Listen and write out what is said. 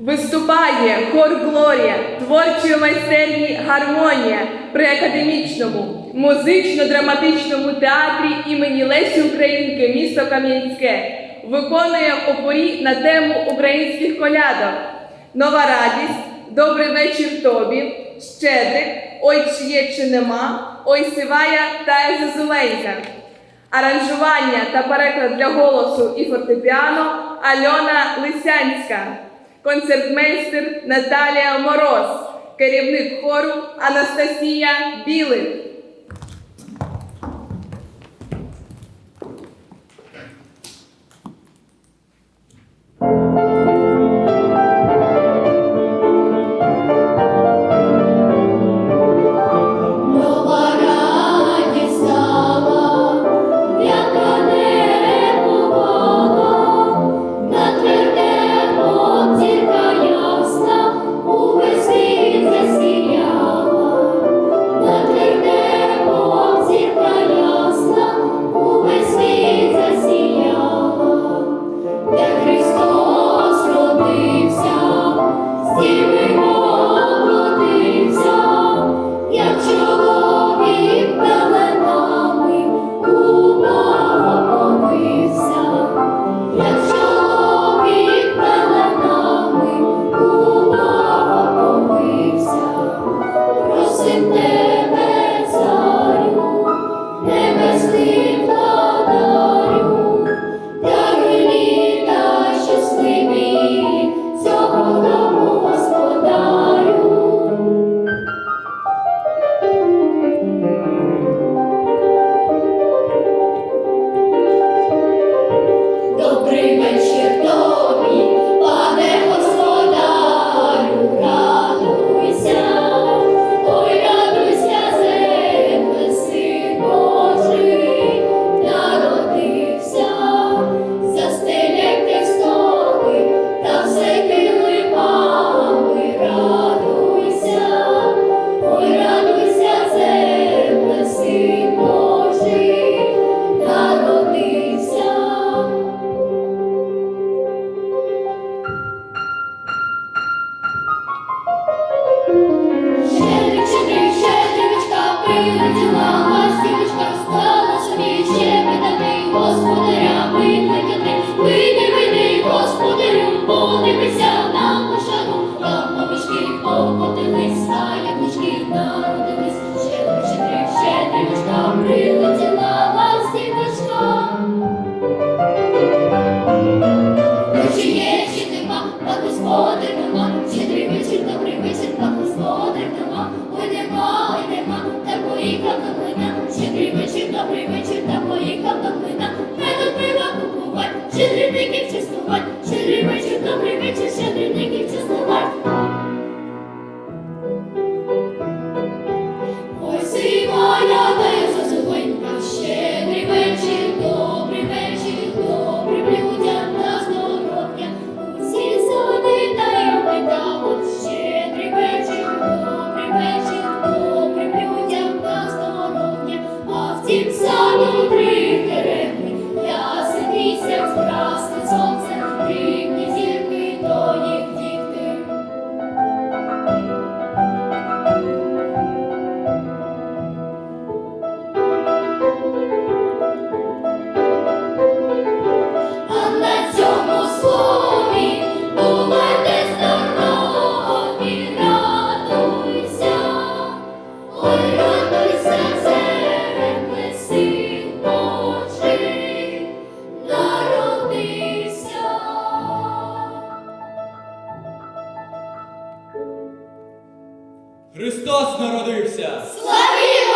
Виступає хор Глорія творчої майстерні гармонія при академічному музично-драматичному театрі імені Лесі Українки місто Кам'янське, виконує опорі на тему українських колядок. Нова радість, добрий вечір тобі, щедрик, ой чи є, чи нема, ой сивая та зазуленька. Аранжування та переклад для голосу і фортепіано Альона Лисянська концертмейстер Наталія Мороз, керівник хору Анастасія Білий. Христос народився! Славі!